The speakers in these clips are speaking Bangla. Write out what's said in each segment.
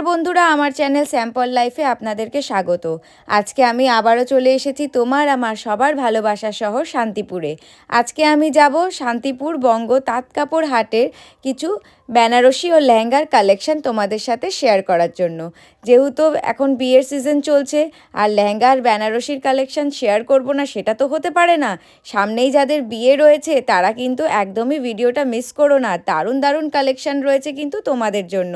নমস্কার বন্ধুরা, আমার চ্যানেল স্যাম্পল লাইফে আপনাদেরকে স্বাগত। আজকে আমি আবারও চলে এসেছি তোমার আমার সবার ভালোবাসা শহর শান্তিপুরে। আজকে আমি যাব শান্তিপুর বঙ্গ তাঁতকাপড় হাটের কিছু বেনারসি ও লেহেঙ্গার কালেকশন তোমাদের সাথে শেয়ার করার জন্য। যেহেতু এখন বিয়ের সিজন চলছে, আর লেহেঙ্গা আর বেনারসির কালেকশন শেয়ার করব না, সেটা তো হতে পারে না। সামনেই যাদের বিয়ে রয়েছে, তারা কিন্তু একদমই ভিডিওটা মিস করো না। দারুণ দারুণ কালেকশন রয়েছে কিন্তু তোমাদের জন্য।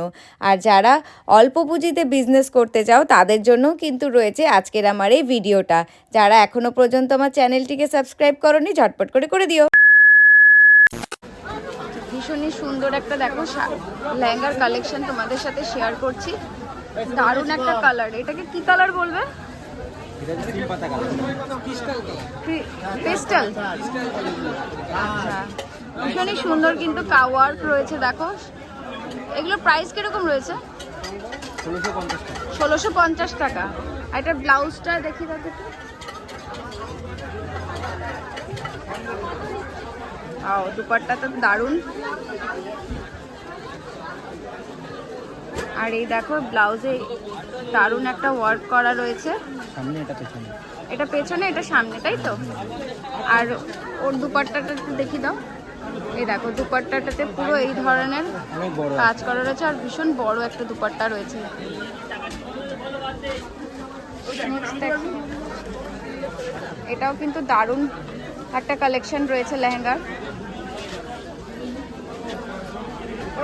আর যারা অল্প পুঁজিতে বিজনেস করতে চাও, তাদের জন্য কিন্তু রয়েছে আজকের আমার এই ভিডিওটা যারা এখনও পর্যন্ত আমার চ্যানেলটিকে সাবস্ক্রাইব করনি, ঝটপট করে করে দিও। ভীষণই সুন্দর একটা দেখো লেহেঙ্গার কালেকশন তোমাদের সাথে শেয়ার করছি। দারুণ একটা কালার এটাকে কি কালার বলবে? পেস্টাল আচ্ছা। ভীষণই সুন্দর কিন্তু কাওয়ার্ক রয়েছে, দেখো। এগুলোর প্রাইস কীরকম রয়েছে? ষোলোশো পঞ্চাশ টাকা। আর এটা ব্লাউজটা দেখি দেখো। আও দুপাট্টা তো দারুণ। আর এই দেখো ব্লাউজে দারুণ একটা ওয়ার্ক করা রয়েছে। সামনে এটা পেছনে। এটা পেছনে এটা সামনে তাই তো? আর ওর দুপাট্টাটা একটু দেখি দাও। এই দেখো দুপাট্টাটাতে পুরো এই ধরনের কাজ করা রয়েছে আর ভীষণ বড় একটা দুপাট্টা রয়েছে। এটাও কিন্তু দারুণ একটা কালেকশন রয়েছে লেহেঙ্গার।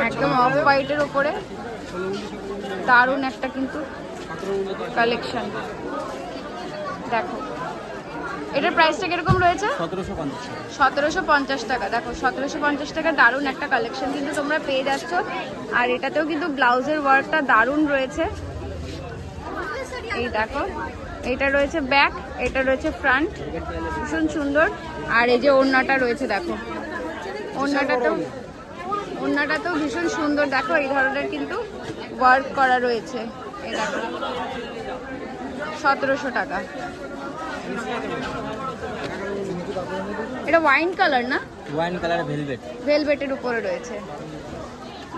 একদম অফ হোয়াইটের ওপরে দারুণ একটা কিন্তু কালেকশন দেখো। এটার প্রাইসটা কীরকম রয়েছে? সতেরোশো পঞ্চাশ টাকা। দেখো সতেরোশো পঞ্চাশ টাকা দারুণ একটা কালেকশন কিন্তু তোমরা পেয়ে যাচ্ছ। আর এটাতেও কিন্তু ব্লাউজের ওয়ার্কটা দারুণ রয়েছে। এই দেখো এটা রয়েছে ব্যাক এটা রয়েছে ফ্রন্ট ভীষণ সুন্দর। আর এই যে ওড়নাটা রয়েছে দেখো। ওড়নাটাতেও ওড়নাটাতেও ভীষণ সুন্দর। দেখো এই ধরনের কিন্তু ওয়ার্ক করা রয়েছে। এই দেখো। সতেরোশো টাকা। এটা ওয়াইন কালার না? ওয়াইন কালার ভেলভেট ভেলভেটের উপরে রয়েছে।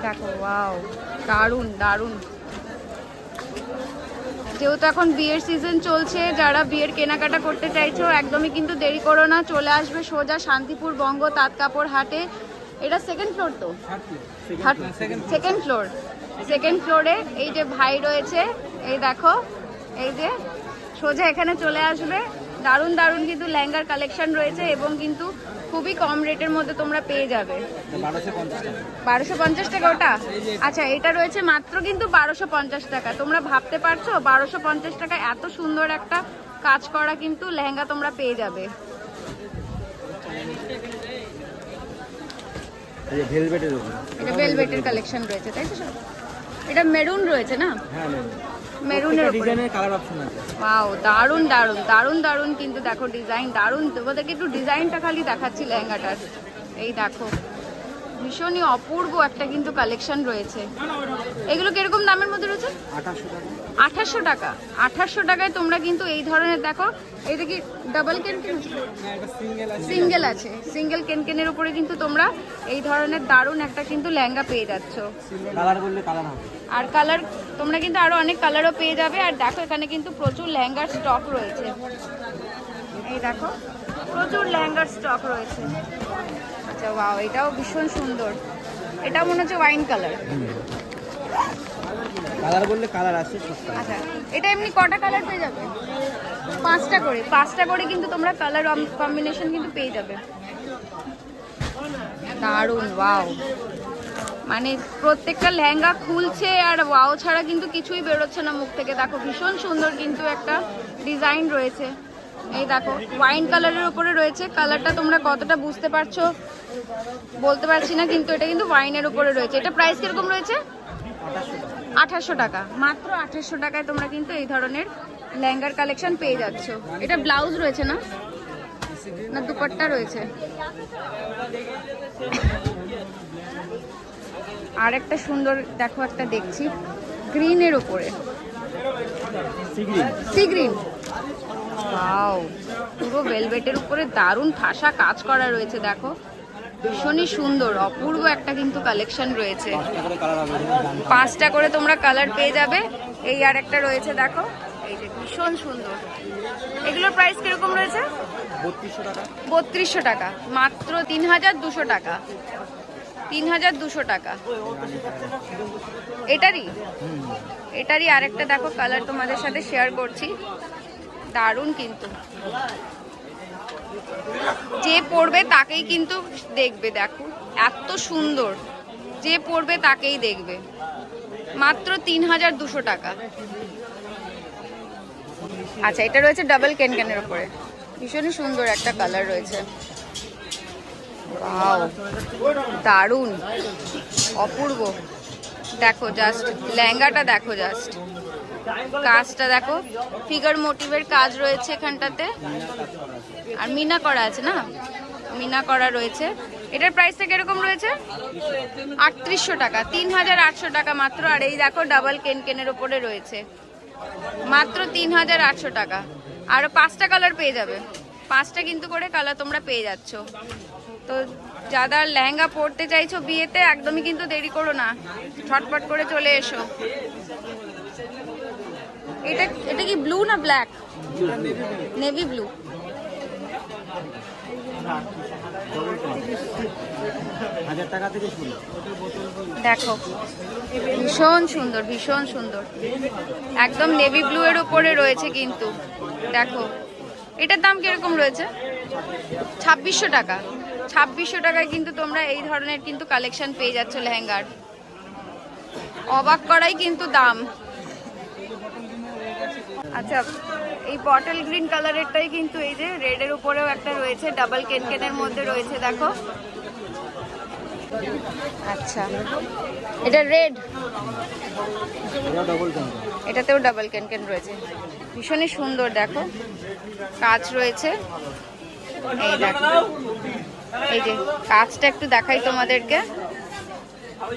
দেখো ওয়াও দারুণ দারুণ। যেহেতু এখন বিয়ের সিজন চলছে, যারা বিয়ের কেনাকাটা করতে চাইছো, একদমই কিন্তু দেরি করো না, চলে আসবে সোজা শান্তিপুর বঙ্গ তাঁত কাপড় হাটে। এটা সেকেন্ড ফ্লোর তো? সেকেন্ড ফ্লোর সেকেন্ড ফ্লোরে এই যে ভাই রয়েছে, এই দেখো, এই যে সোজা এখানে চলে আসবে। দারুণ দারুণ কিন্তু লেহেঙ্গার কালেকশন রয়েছে এবং কিন্তু খুবই কম রেটের মধ্যে তোমরা পেয়ে যাবে। বারোশো পঞ্চাশ টাকা। ওটা? আচ্ছা এটা রয়েছে মাত্র কিন্তু বারোশো পঞ্চাশ টাকা। তোমরা ভাবতে পারছ বারোশো পঞ্চাশ টাকা এত সুন্দর একটা কাজ করা কিন্তু লেহেঙ্গা তোমরা পেয়ে যাবে। এটা ভেলভেটের কালেকশন রয়েছে তাই তো এটা মেরুন রয়েছে না? হ্যাঁ মেরুনের ডিজাইনের কালার অপশন আছে। ওয়াও দারুণ দারুণ দারুণ দারুণ কিন্তু দেখো ডিজাইন দারুণ। তোমাদেরকে একটু ডিজাইনটা খালি দেখাচ্ছি লেহেঙ্গাটার। এই দেখো ভীষণই অপূর্ব একটা কিন্তু কালেকশন রয়েছে। এগুলো কীরকম দামের মধ্যে রয়েছে? আঠাশশো টাকা। আঠাশশো টাকা। আঠাশশো টাকায় তোমরা কিন্তু এই ধরনের দেখো এটা কি ডাবল কেনকেন? সিঙ্গেল আছে। সিঙ্গেল কেনকেনের উপরে কিন্তু তোমরা এই ধরনের দারুণ একটা কিন্তু লেহেঙ্গা পেয়ে যাচ্ছ। আর কালার তোমরা কিন্তু আরও অনেক কালারও পেয়ে যাবে। আর দেখো এখানে কিন্তু প্রচুর লেহেঙ্গার স্টক রয়েছে। এই দেখো প্রচুর লেহেঙ্গার স্টক রয়েছে। আচ্ছা ওয়াও এটাও ভীষণ সুন্দর। এটা মনে হচ্ছে ওয়াইন কালার কালার বললে কালার আছে আচ্ছা এটা এমনি কটা কালার পেয়ে যাবে? পাঁচটা করে পাঁচটা করে কিন্তু তোমরা কালার কম্বিনেশন কিন্তু পেয়ে যাবে। দারুণ ওয়াও মানে প্রত্যেকটা লেহেঙ্গা খুলছে আর ওয়াও ছাড়া কিন্তু কিছুই বেরোচ্ছে না মুখ থেকে। দেখো, ভীষণ সুন্দর কিন্তু একটা ডিজাইন রয়েছে। এই দেখো ওয়াইন কালারের উপরে রয়েছে। কালারটা তোমরা কতটা বুঝতে পারছ? বলতে পারছি না, কিন্তু এটা কিন্তু ওয়াইনের উপরে রয়েছে। এটা প্রাইস কীরকম রয়েছে? আঠাশশো টাকা। মাত্র আঠাশশো টাকায় তোমরা কিন্তু এই ধরনের ল্যাঙ্গার কালেকশন পেয়ে যাচ্ছ। এটা ব্লাউজ রয়েছে না? না, দুপাট্টা রয়েছে? আর একটা সুন্দর, দেখো একটা দেখছি গ্রিনের ওপরে সি গ্রিন পুরো ভেলভেটের উপরে দারুণ ঠাসা কাজ করা রয়েছে, দেখো। ভীষণই সুন্দর অপূর্ব একটা কিন্তু কালেকশন রয়েছে। পাঁচটা করে তোমরা কালার পেয়ে যাবে। এই আর একটা রয়েছে দেখো। এই যে ভীষণ সুন্দর। এগুলোর প্রাইস কীরকম রয়েছে? বত্রিশশো টাকা। বত্রিশশো টাকা। মাত্র তিন হাজার দুশো টাকা। তিন হাজার দুশো টাকা। এটারই? এটারই আরেকটা দেখো কালার তোমাদের সাথে শেয়ার করছি। দারুণ কিন্তু। যে পড়বে তাকেই কিন্তু দেখবে, দেখো। এত সুন্দর। যে পড়বে তাকেই দেখবে। মাত্র তিন হাজার দুশো টাকা। আচ্ছা এটা রয়েছে ডাবল ক্যানক্যানের ওপরে ভীষণই সুন্দর একটা কালার রয়েছে। দারুণ! অপূর্ব! দেখো জাস্ট লেহেঙ্গাটা দেখো জাস্ট কাজটা দেখো ফিগার মোটিভের কাজ রয়েছে এখানটাতে। আর মিনা করা আছে না? মিনা করা রয়েছে। এটার প্রাইসটা কীরকম রয়েছে? আটত্রিশশো টাকা তিন হাজার আটশো টাকা মাত্র। আর এই দেখো ডাবল কেনকেনের ওপরে রয়েছে। মাত্র তিন হাজার আটশো টাকা। আর পাঁচটা কালার পেয়ে যাবে। পাঁচটা কিন্তু করে কালার তোমরা পেয়ে যাচ্ছ। তো যারা লেহেঙ্গা পরতে চাইছো বিয়েতে, একদমই কিন্তু দেরি করো না। ছটপট করে চলে এসো। এটা এটা কি ব্লু না ব্ল্যাক নেভি ব্লু দেখো, ভীষণ সুন্দর ভীষণ সুন্দর। একদম নেভি ব্লু এর উপরে রয়েছে কিন্তু। দেখো, এটার দাম কীরকম রয়েছে? ছাব্বিশশো টাকা। ছাব্বিশশো টাকায় কিন্তু তোমরা এই ধরনের কিন্তু কালেকশন পেয়ে যাচ্ছ লেহেঙ্গার। অবাক করাই কিন্তু দাম। আচ্ছা এই বটল গ্রিন কালারেরটাই কিন্তু এই যে রেডের উপরেও একটা রয়েছে ডাবল কেনকেনের মধ্যে রয়েছে, দেখো। আচ্ছা। এটা রেড এটাতেও ডাবল ক্যানকেন রয়েছে। ভীষণই সুন্দর, দেখো। কাজ রয়েছে। এই দেখো। এই যে কাজটা একটু দেখাই তোমাদেরকে।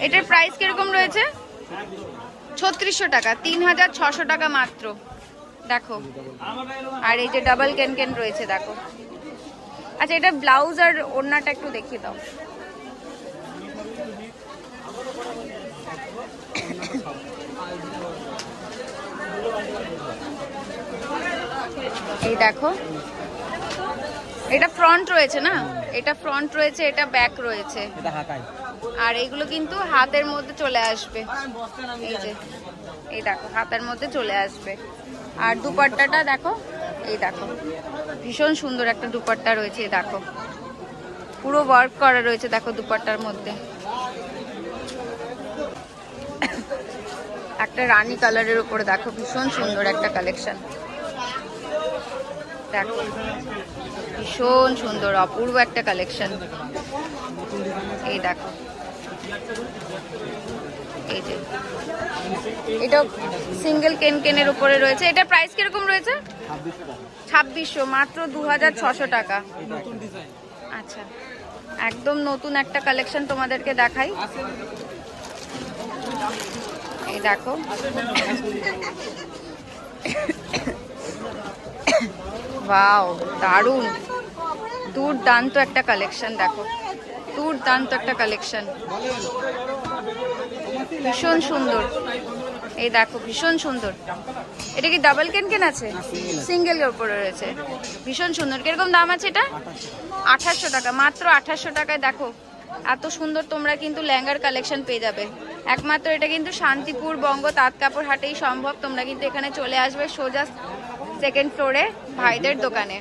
এটার প্রাইস কীরকম রয়েছে? ছত্রিশশো টাকা, তিন হাজার ছশো টাকা মাত্র। দেখো। আর এই যে ডাবল ক্যানকেন রয়েছে দেখো। আচ্ছা এটা ব্লাউজ আর ওড়নাটা একটু দেখিয়ে দাও। এই দেখো। এটা ফ্রন্ট রয়েছে না? এটা ফ্রন্ট রয়েছে এটা ব্যাক রয়েছে। আর এইগুলো কিন্তু হাতের মধ্যে চলে আসবে। এই যে এই দেখো হাতের মধ্যে চলে আসবে। আর দুপাট্টাটা দেখো, এই দেখো। ভীষণ সুন্দর একটা দুপাট্টা রয়েছে দেখো। পুরো ওয়ার্ক করা রয়েছে, দেখো দুপাট্টার মধ্যে। একটা রানী কালারের উপরে দেখো, ভীষণ সুন্দর একটা কালেকশন দেখো, ভীষণ সুন্দর, অপূর্ব একটা কালেকশন এই দেখো। এই যে। এটা সিঙ্গেল কেন কেনের উপরে রয়েছে। এটা প্রাইস কীরকম রয়েছে? ছাব্বিশশো, মাত্র দু হাজার ছশো টাকা। আচ্ছা একদম নতুন একটা কালেকশন তোমাদেরকে দেখাই। এই দেখো। ওয়াও দারুণ। দুর্দান্ত একটা কালেকশন দেখো। দুর্দান্ত একটা কালেকশন ভীষণ সুন্দর। এই দেখো ভীষণ সুন্দর। এটা কি ডাবল কেন কেন আছে? সিঙ্গেল উপরে রয়েছে। ভীষণ সুন্দর। কীরকম দাম আছে এটা? আঠাশশো টাকা। মাত্র আঠাশশো টাকায় দেখো এত সুন্দর তোমরা কিন্তু লেহেঙ্গার কালেকশন পেয়ে যাবে। একমাত্র এটা কিন্তু শান্তিপুর বঙ্গ তাঁত কাপড় হাটেই সম্ভব। তোমরা কিন্তু এখানে চলে আসবে সোজা সেকেন্ড ফ্লোরে ভাইদের দোকানে।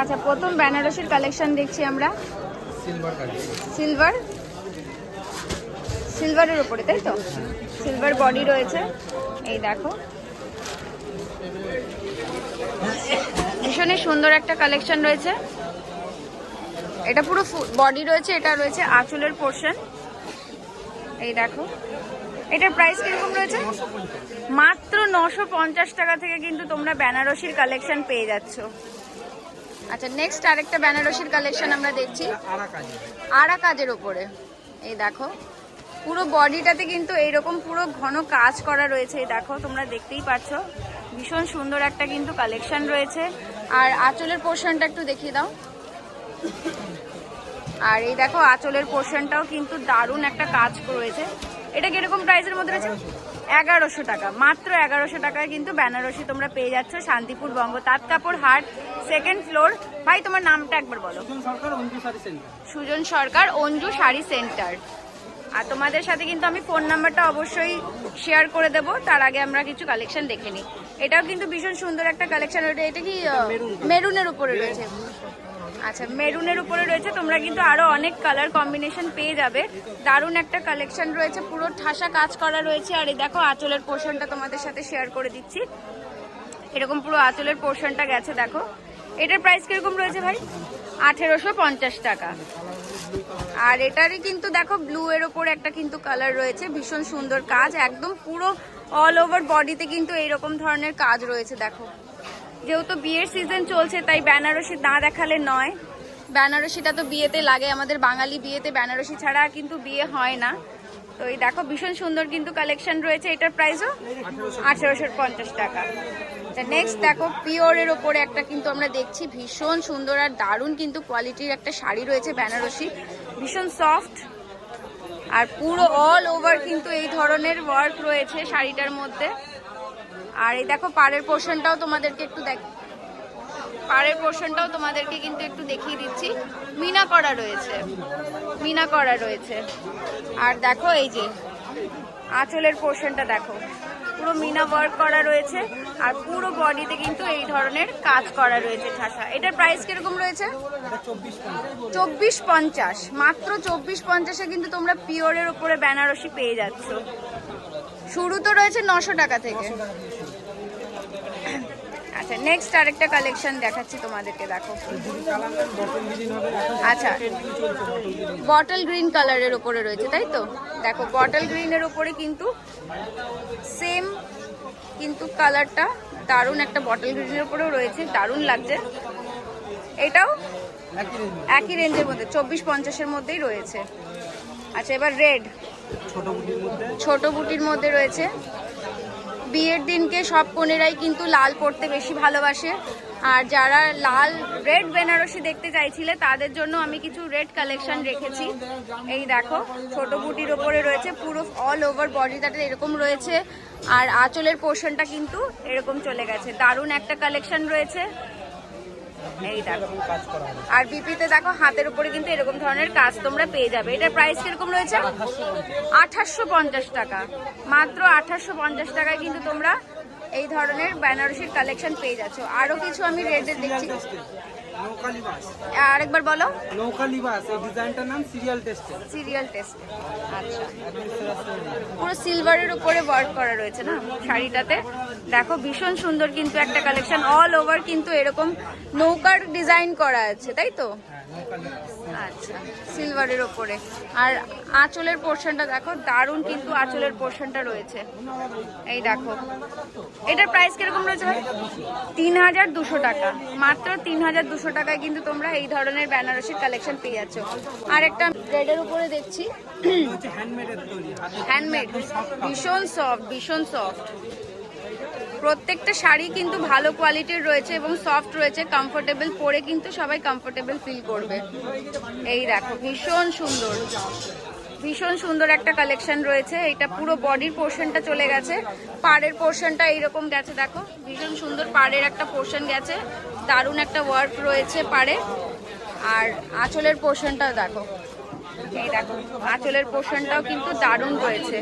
আচ্ছা প্রথম বেনারসির কালেকশন দেখছি আমরা। সিলভার সিলভার সিলভারের উপরে, তাই তো? সিলভার বডি রয়েছে। এই দেখো। ভীষণই সুন্দর একটা কালেকশন রয়েছে। এটা পুরো বডি রয়েছে, এটা রয়েছে আঁচলের পোর্শন। এই দেখো। এটার প্রাইস কীরকম রয়েছে? মাত্র নশো টাকা থেকে কিন্তু তোমরা বেনারসির কালেকশন পেয়ে যাচ্ছ। আচ্ছা নেক্সট আরেকটা বেনারসির কালেকশন আমরা দেখছি। আরা কাজে কাজের ওপরে এই দেখো। পুরো বডিটাতে কিন্তু এইরকম পুরো ঘন কাজ করা রয়েছে দেখো তোমরা দেখতেই পাচ্ছ। ভীষণ সুন্দর একটা কিন্তু কালেকশন রয়েছে। আর আঁচলের পোর্শনটা একটু দেখিয়ে দাও। আর এই দেখো আঁচলের পোর্শনটাও কিন্তু দারুণ একটা কাজ রয়েছে এটা কীরকম প্রাইসের মধ্যে রয়েছে এগারোশো টাকা। মাত্র এগারোশো টাকায় কিন্তু বেনারসি তোমরা পেয়ে যাচ্ছ শান্তিপুর বঙ্গ তাঁত কাপড় হাট সেকেন্ড ফ্লোর ভাই তোমার নামটা একবার বলো। সুজন সরকার অঞ্জু শাড়ি সেন্টার আর তোমাদের সাথে কিন্তু আমি ফোন নাম্বারটা অবশ্যই শেয়ার করে দেবো। তার আগে আমরা কিছু কালেকশন দেখে নিই। এটাও কিন্তু ভীষণ সুন্দর একটা কালেকশন এটা এটা কি মেরুনের উপরে রয়েছে? আচ্ছা মেরুনের উপরে রয়েছে। তোমরা কিন্তু আরও অনেক কালার কম্বিনেশন পেয়ে যাবে। দারুণ একটা কালেকশন রয়েছে। পুরো ঠাসা কাজ করা রয়েছে। আর এই দেখো, আঁচলের পোর্শনটা তোমাদের সাথে শেয়ার করে দিচ্ছি। এরকম পুরো আঁচলের পোর্শনটা গেছে, দেখো। এটার প্রাইস কীরকম রয়েছে ভাই? আঠেরোশো পঞ্চাশ টাকা। আর এটারই কিন্তু দেখো ব্লু এর ওপরে একটা কিন্তু কালার রয়েছে, ভীষণ সুন্দর কাজ, একদম পুরো অল ওভার বডিতে কিন্তু এইরকম ধরনের কাজ রয়েছে, দেখো। যেহেতু বিয়ের সিজন চলছে, তাই বেনারসি না দেখালে নয়। বেনারসিটা তো বিয়েতে লাগে, আমাদের বাঙালি বিয়েতে বেনারসি ছাড়া কিন্তু বিয়ে হয় না। তো এই দেখো, ভীষণ সুন্দর কিন্তু কালেকশন রয়েছে, এটার প্রাইসও আঠেরোশো পঞ্চাশ টাকা। নেক্সট দেখো, পিওরের ওপরে একটা কিন্তু আমরা দেখছি। ভীষণ সুন্দর আর দারুণ কিন্তু কোয়ালিটির একটা শাড়ি রয়েছে বেনারসি। ভীষণ সফট আর পুরো অল ওভার কিন্তু এই ধরনের ওয়ার্ক রয়েছে শাড়িটার মধ্যে। আর এই দেখো, পাড়ের পোর্শনটাও তোমাদেরকে একটু দেখ পাড়ের পোর্শনটাও তোমাদেরকে কিন্তু একটু দেখিয়ে দিচ্ছি। মিনা করা রয়েছে। মিনা করা রয়েছে। আর দেখো, এই যে আঁচলের পোর্শনটা দেখো। পুরো মিনা ওয়ার্ক করা রয়েছে আর পুরো বডিতে কিন্তু এই ধরনের কাজ করা রয়েছে ঠাসা। এটার প্রাইস কীরকম রয়েছে? চব্বিশ পঞ্চাশ। চব্বিশ পঞ্চাশ। মাত্র চব্বিশ পঞ্চাশে কিন্তু তোমরা পিওরের উপরে বেনারসি পেয়ে যাচ্ছ। শুরু তো রয়েছে নশো টাকা থেকে। আচ্ছা নেক্সট আরেকটা কালেকশন দেখাচ্ছি তোমাদেরকে, দেখো। আচ্ছা বটল গ্রিন কালারের উপরে রয়েছে, তাই তো? দেখো বটল গ্রিনের উপরে কিন্তু সেম কিন্তু কালারটা দারুণ একটা বটল গ্রিনের উপরেও রয়েছে, দারুণ লাগছে। এটাও একই রেঞ্জ একই রেঞ্জের মধ্যে, চব্বিশ পঞ্চাশের মধ্যেই রয়েছে। আচ্ছা এবার রেড ছোট বুটির মধ্যে রয়েছে। বিয়ের দিনকে সব কনেরাই কিন্তু লাল পরতে বেশি ভালোবাসে। আর যারা লাল রেড বেনারসি দেখতে চাইছিলে, তাদের জন্য আমি কিছু রেড কালেকশন রেখেছি। এই দেখো, ছোট বুটির ওপরে রয়েছে পুরো অল ওভার বডিটাতে এরকম রয়েছে। আর আঁচলের পোর্শনটা কিন্তু এরকম চলে গেছে। দারুণ একটা কালেকশন রয়েছে। এই দেখো। আর বিপিতে দেখো হাতের উপরে কিন্তু এরকম ধরনের কাজ তোমরা পেয়ে যাবে। এটার প্রাইস কীরকম রয়েছে? আঠাশশো পঞ্চাশ টাকা। মাত্র আঠাশশো পঞ্চাশ টাকায় কিন্তু তোমরা এই ধরনের বেনারসির কালেকশন পেয়ে যাচ্ছ। আরও কিছু আমি রেডের দেখছি। আরেকবার বলো। নৌকা লিবাস এই ডিজাইনটার নাম সিরিয়াল টেস্টে সিরিয়াল টেস্ট আচ্ছা। পুরো সিলভারের উপরে ওয়ার্ক করা রয়েছে না শাড়িটাতে? দেখো ভীষণ সুন্দর কিন্তু একটা কালেকশন অল ওভার কিন্তু এরকম নৌকার ডিজাইন করা আছে তাই তো? আচ্ছা সিলভারের ওপরে। আর আঁচলের পোর্শনটা দেখো দারুণ কিন্তু আঁচলের পোর্শনটা রয়েছে। এই দেখো এটার প্রাইস কীরকম রয়েছে ভাই? তিন হাজার দুশো টাকা। মাত্র তিন হাজার দুশো টাকায় কিন্তু তোমরা এই ধরনের বেনারসির কালেকশন পেয়ে যাচ্ছ। আর একটা রেডের উপরে দেখছি। হ্যান্ডমেড ভীষণ সফট ভীষণ সফট প্রত্যেকটা শাড়ি কিন্তু ভালো কোয়ালিটির রয়েছে এবং সফট রয়েছে কমফোর্টেবল পরে কিন্তু সবাই কমফোর্টেবল ফিল করবে। এই দেখো, ভীষণ সুন্দর। ভীষণ সুন্দর একটা কালেকশন রয়েছে। এটা পুরো বডির পোর্শনটা চলে গেছে। পাড়ের পোর্শনটা এইরকম গেছে, দেখো। ভীষণ সুন্দর পাড়ের একটা পোর্শন গেছে। দারুণ একটা ওয়ার্ক রয়েছে পাড়ে। আর আঁচলের পোর্শনটাও দেখো। এই দেখো, আঁচলের পোর্শনটাও কিন্তু দারুণ রয়েছে।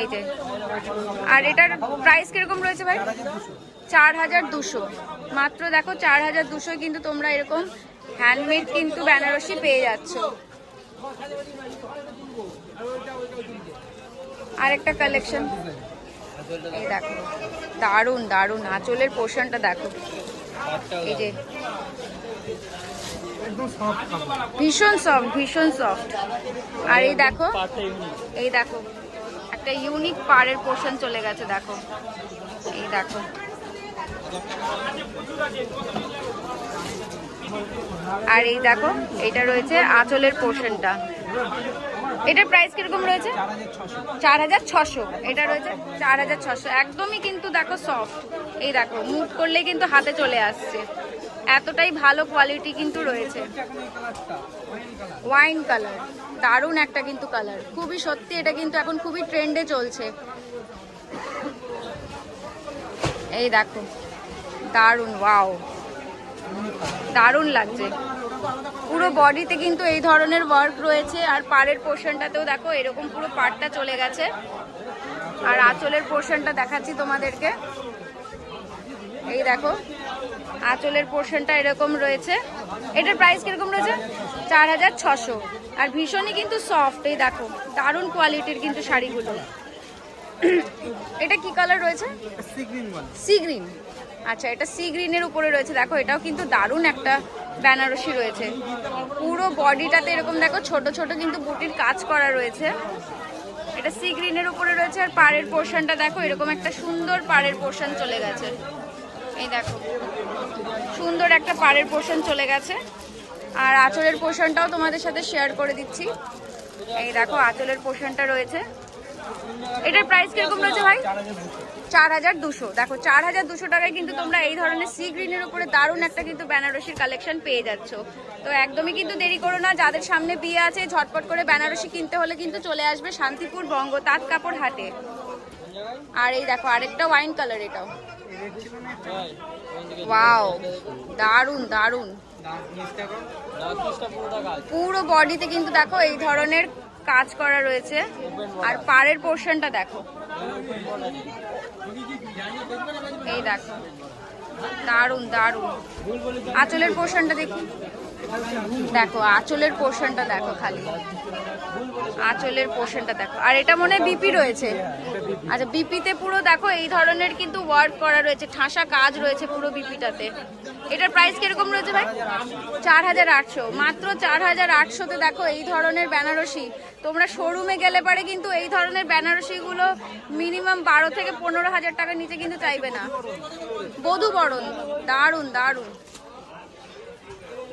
এই যে, আর এটার প্রাইস কীরকম রয়েছে ভাই? চার হাজার দুশো। মাত্র দেখো চার হাজার দুশো কিন্তু তোমরা এরকম হ্যান্ডমেড কিন্তু বেনারসি পেয়ে যাচ্ছ। আরেকটা কালেকশন এই দেখো, দারুণ দারুণ। আঁচলের পোর্শনটা দেখো। এই যে, ভীষণ সফট ভীষণ সফট আর এই দেখো এই দেখো একটা ইউনিক পাড়ের পোর্শন চলে গেছে দেখো। এই দেখো। আর এই দেখো এটা রয়েছে আঁচলের পোর্শনটা এটার প্রাইস কীরকম রয়েছে? চার হাজার ছশো। এটা রয়েছে চার হাজার ছশো। একদমই কিন্তু দেখো সফট এই দেখো মুভ করলে কিন্তু হাতে চলে আসছে। এতটাই ভালো কোয়ালিটি কিন্তু রয়েছে। ওয়াইন কালার দারুণ একটা কিন্তু কালার খুবই সত্যি, এটা কিন্তু এখন খুবই ট্রেন্ডে চলছে। এই দেখো, দারুণ ওয়াও দারুণ লাগছে। পুরো বডিতে কিন্তু এই ধরনের ওয়ার্ক রয়েছে, আর পাড়ের পোর্শনটাতেও দেখো, এরকম পুরো পাড়টা চলে গেছে। আর আঁচলের পোর্শনটা দেখাচ্ছি তোমাদেরকে। এই দেখো আঁচলের পোর্শনটা এরকম রয়েছে। এটার প্রাইস কীরকম রয়েছে? চার হাজার ছশো। আর ভীষণই কিন্তু সফট এই দেখো দারুণ কোয়ালিটির কিন্তু শাড়িগুলো। এটা কি কালার রয়েছে? সি গ্রিন আচ্ছা এটা সি গ্রিনের উপরে রয়েছে। দেখো এটাও কিন্তু দারুণ একটা বেনারসি রয়েছে। পুরো বডিটাতে এরকম দেখো ছোট ছোট কিন্তু বুটির কাজ করা রয়েছে। এটা সি গ্রিনের উপরে রয়েছে। আর পাড়ের পোর্শনটা দেখো এরকম একটা সুন্দর পাড়ের পোর্শন চলে গেছে। এই দেখো। সুন্দর একটা পাড়ের পোর্শন চলে গেছে। আর আঁচলের পোর্শনটাও তোমাদের সাথে শেয়ার করে দিচ্ছি। এই দেখো, আঁচলের পোর্শনটা রয়েছে। এটার প্রাইস কীরকম রয়েছে ভাই? চার হাজার দুশো। দেখো, চার হাজার দুশো টাকায় কিন্তু তোমরা এই ধরনের সি গ্রিনের উপরে দারুণ একটা কিন্তু বেনারসির কালেকশন পেয়ে যাচ্ছ। তো একদমই কিন্তু দেরি করো না, যাদের সামনে বিয়ে আছে, ঝটপট করে বেনারসি কিনতে হলে কিন্তু চলে আসবে শান্তিপুর বঙ্গ তাঁত কাপড় হাটে। আর এই দেখো, আরেকটা ওয়াইন কালার এটাও। ওয়াও দারুণ দারুণ। পুরো বডিতে কিন্তু দেখো এই ধরনের কাজ করা রয়েছে। আর পাড়ের পোর্শনটা দেখো। এই দেখো। দারুণ দারুণ আঁচলের পোর্শনটা দেখি। দেখো, আঁচলের পোর্শনটা দেখো খালি। আঁচলের পোর্শনটা দেখো। আর এটা মনে বিপি রয়েছে। আচ্ছা বিপিতে পুরো দেখো, এই ধরনের কিন্তু ওয়ার্ক করা রয়েছে। ঠাসা কাজ রয়েছে পুরো বিপিটাতে এটার প্রাইস কীরকম রয়েছে ভাই? চার হাজার আটশো। মাত্র চার হাজার আটশোতে দেখো, এই ধরনের বেনারসি। তোমরা শোরুমে গেলে পারে কিন্তু এই ধরনের বেনারসিগুলো মিনিমাম বারো থেকে পনেরো হাজার টাকার নিচে কিন্তু চাইবে না। বধু বরণ দারুণ দারুণ।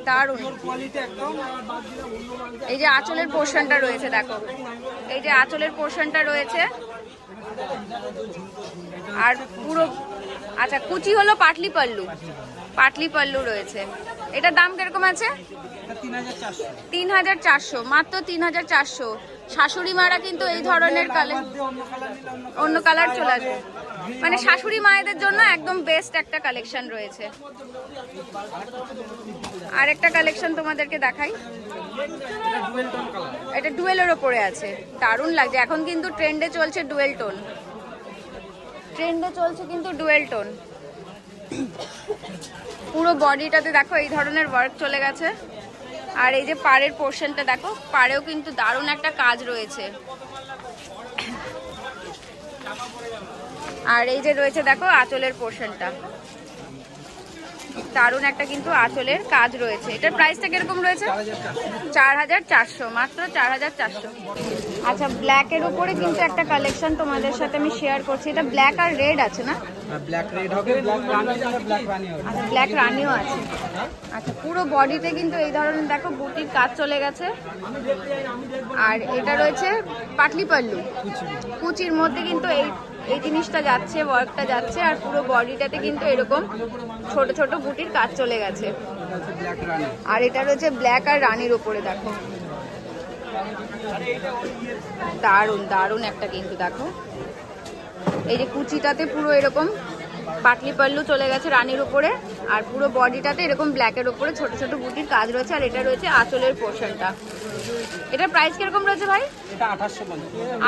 দারুণ। এই যে আঁচলের পোর্শনটা রয়েছে, দেখো। এই যে আঁচলের পোর্শনটা রয়েছে। আর পুরো আচ্ছা কুচি হলো পাটলি পাল্লু পাটলি পাল্লু রয়েছে। এটার দাম কীরকম আছে? তিন হাজার চারশো। মাত্র তিন হাজার চারশো। শাশুড়ি মারা কিন্তু এই ধরনের কালে অন্য কালার চলে আসবে। মানে শাশুড়ি মায়েদের জন্য একদম বেস্ট একটা কালেকশন রয়েছে। আর একটা কালেকশন তোমাদেরকে দেখাই। এটা ডুয়েলের ওপরে আছে। দারুণ লাগছে। এখন কিন্তু ট্রেন্ডে চলছে ডুয়েল টোন। ট্রেন্ডে চলছে কিন্তু ডুয়েল টোন। পুরো বডিটাতে দেখো, এই ধরনের ওয়ার্ক চলে গেছে। আর এই যে পাড়ের পোর্শনটা দেখো, পাড়েও কিন্তু দারুণ একটা কাজ রয়েছে। আর এই যে রয়েছে দেখো, আঁচলের পোর্শনটা দারুণ একটা কিন্তু আঁচলের কাজ রয়েছে। এটার প্রাইসটা কীরকম রয়েছে? চার হাজার চারশো মাত্র চার হাজার চারশো। আচ্ছা ব্ল্যাকের উপরে কিন্তু একটা কালেকশন তোমাদের সাথে আমি শেয়ার করছি। এটা ব্ল্যাক আর রেড আছে না? ব্ল্যাক রেড হবে ব্ল্যাক রানি ব্ল্যাক রানি আচ্ছা ব্ল্যাক রানিও আছে। আচ্ছা পুরো বডিতে কিন্তু এই ধরনের দেখো বুটির কাজ চলে গেছে। আর এটা রয়েছে পাটলি পাল্লু কুচির মধ্যে কিন্তু এই এই জিনিসটা যাচ্ছে ওয়ার্কটা যাচ্ছে আর পুরো বডিটাতে কিন্তু এরকম ছোট ছোট বুটির কাজ চলে গেছে। আর এটা রয়েছে ব্ল্যাক আর রানির ওপরে দেখো। দারুণ দারুণ একটা কিন্তু দেখো। এই যে কুচিটাতে পুরো এরকম পাটলি পাল্লু চলে গেছে রানীর উপরে আর পুরো বডিটাতে এরকম ব্ল্যাকের উপরে ছোট ছোট বুটির কাজ রয়েছে আর এটা রয়েছে আঁচলের পোর্শনটা এটার প্রাইস কীরকম রয়েছে ভাই?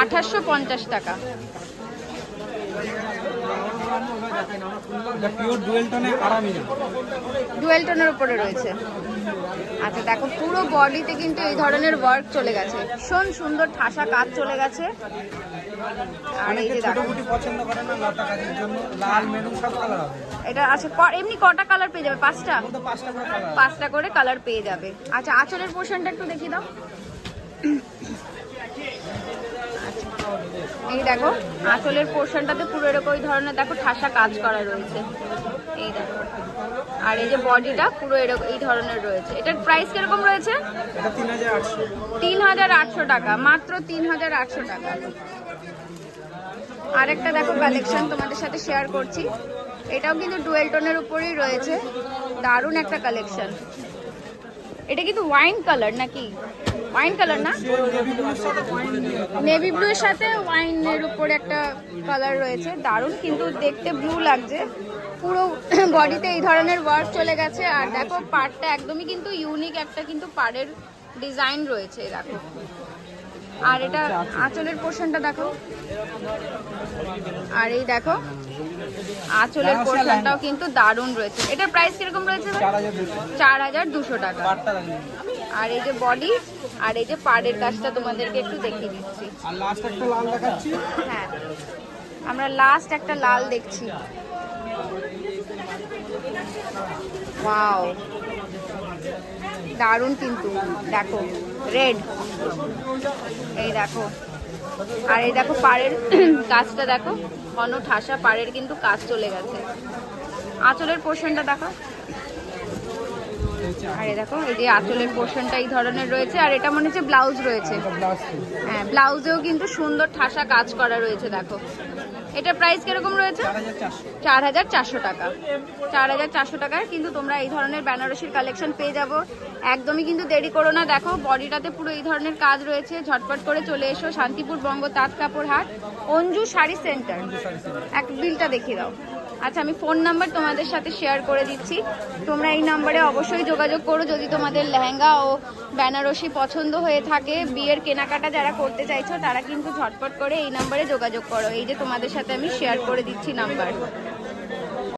আঠাশশো পঞ্চাশ টাকা। ডুয়েল টোনের উপরে রয়েছে। আচ্ছা দেখো পুরো বডিতে কিন্তু এই ধরনের ওয়ার্ক চলে গেছে। ভীষণ সুন্দর ঠাসা কাজ চলে গেছে। আর এই যে দেখো। পছন্দ করে না লতা কাজের জন্য লাল মেরুন সব কালার হবে। এটা আচ্ছা এমনি কটা কালার পেয়ে যাবে? পাঁচটা? পাঁচটা করে কালার পাঁচটা করে কালার পেয়ে যাবে। আচ্ছা আঁচলের পোর্শনটা একটু দেখিয়ে দাও আচ্ছা, এই দেখো আঁচলের পোর্শনটাতে পুরো এরকম ওই ধরনের দেখো ঠাসা কাজ করা রয়েছে। এই দেখো। আর এই যে বডিটা পুরো এরকম এই ধরনের রয়েছে। এটার প্রাইস কীরকম রয়েছে? তিন হাজার আটশো। টাকা মাত্র তিন হাজার আটশো টাকা। আরেকটা দেখো কালেকশন তোমাদের সাথে শেয়ার করছি। এটাও কিন্তু ডুয়েল টোনের উপরেই রয়েছে। দারুণ একটা কালেকশন এটা কিন্তু ওয়াইন কালার নাকি? ওয়াইন কালার না? নেভি ব্লু এর সাথে ওয়াইনের উপরে একটা কালার রয়েছে দারুণ কিন্তু দেখতে ব্লু লাগছে। পুরো বডিতে এই ধরনের ওয়ার্ক চলে গেছে আর দেখো পাড়টা একদমই কিন্তু ইউনিক একটা কিন্তু পাড়ের ডিজাইন রয়েছে দেখো। আর এটা আঁচলের পোর্শনটা দেখো। আর এই দেখো আঁচলের পোর্শনটাও কিন্তু দারুণ রয়েছে। এটার প্রাইস কীরকম রয়েছে চার হাজার দুশো। চার হাজার দুশো টাকা। আর এই যে বডি আর এই যে পাড়ের কাজটা তোমাদেরকে একটু দেখিয়ে দিচ্ছি। আর লাস্ট একটা লাল দেখাচ্ছি? হ্যাঁ। আমরা লাস্ট একটা লাল দেখছি। ওয়াও দারুণ কিন্তু। দেখো রেড এই দেখো। আর এই দেখো পাড়ের কাজটা দেখো। ঘন ঠাসা পাড়ের কিন্তু কাজ চলে গেছে। আঁচলের পোর্শনটা দেখো। আর দেখো এই যে আঁচলের পোর্শনটা এই ধরনের রয়েছে আর এটা মনে হচ্ছে ব্লাউজ রয়েছে। হ্যাঁ ব্লাউজেও কিন্তু সুন্দর ঠাসা কাজ করা রয়েছে দেখো। এটার প্রাইস কীরকম রয়েছে? চার হাজার চারশো। টাকা। চার হাজার চারশো টাকার কিন্তু তোমরা এই ধরনের বেনারসির কালেকশন পেয়ে যাব। একদমই কিন্তু দেরি করো না দেখো বডিটাতে পুরো এই ধরনের কাজ রয়েছে। ঝটপট করে চলে এসো শান্তিপুর বঙ্গ তাঁত কাপড় হাট অঞ্জু শাড়ি সেন্টার এক বিলটা দেখিয়ে দাও। আচ্ছা আমি ফোন নাম্বার তোমাদের সাথে শেয়ার করে দিচ্ছি। তোমরা এই নাম্বারে অবশ্যই যোগাযোগ করো। যদি তোমাদের লেহেঙ্গা ও বেনারসি পছন্দ হয়ে থাকে, বিয়ের কেনাকাটা যারা করতে চাইছো, তারা কিন্তু ঝটপট করে এই নাম্বারে যোগাযোগ করো। এই যে তোমাদের সাথে আমি শেয়ার করে দিচ্ছি নাম্বার।